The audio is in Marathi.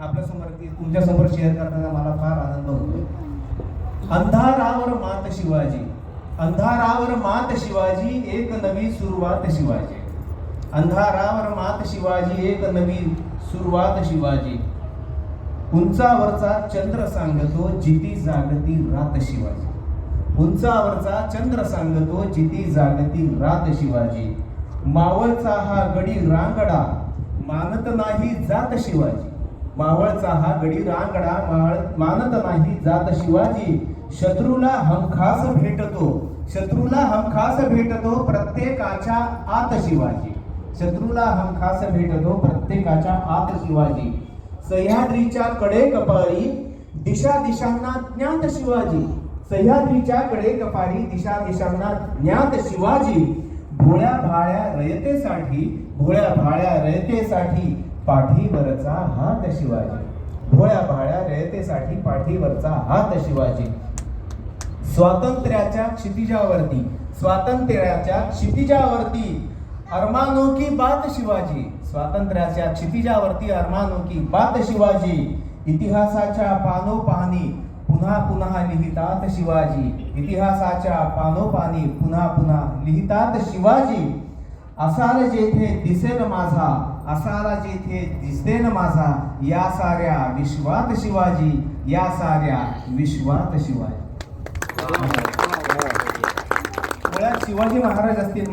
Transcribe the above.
आपल्यासमोर तुमच्यासमोर शेअर करताना मला फार आनंद होतो अंधारावर मात शिवाजी. अंधारावर मात शिवाजी एक नवी सुरुवात शिवाजी. अंधारावर मात शिवाजी एक नवी सुरुवात शिवाजी. उंचावरचा चंद्र सांगतो जिती जागती रात शिवाजी. उंचावरचा चंद्र सांगतो जिती जागती रात शिवाजी. मावळचा हा गडी रांगडा मानत नाही जात शिवाजी. मावळचा हा गडी रांगडा माळ- मानत नाही. जात शिवाजी. शत्रूला हमखास भेटतो. शत्रूला हमखास भेटतो प्रत्येकाच्या आत शिवाजी. शत्रूला हमखास भेटतो प्रत्येकाच्या आत शिवाजी. सह्याद्रीच्या कडे कपारी दिशा दिशांना ज्ञात शिवाजी. सह्याद्रीच्या कडे कपारी दिशा दिशांना ज्ञात शिवाजी. भोळ्या भाळ्या रयतेसाठी भोळ्या भाळ्या रयतेसाठी पाठीवरचा हात शिवाजी. भोळ्या भाळ्या रयतेसाठी पाठीवरचा हात शिवाजी. स्वातंत्र्याच्या क्षितिजावरती स्वातंत्र्याच्या क्षितिजावरती अरमानो की बात शिवाजी. स्वातंत्र्याच्या क्षितिजावरती अरमानो की बात शिवाजी. इतिहासाच्या पानोपानी पुन्हा पुन्हा लिहितात शिवाजी. इतिहासाच्या पानोपानी पुन्हा पुन्हा लिहितात शिवाजी. असार जेथे दिसेल माझा असारा जेथे दिसेल माझा या साऱ्या विश्वात शिवाजी या साऱ्या विश्वात शिवाजी. मुळात शिवाजी महाराज असतील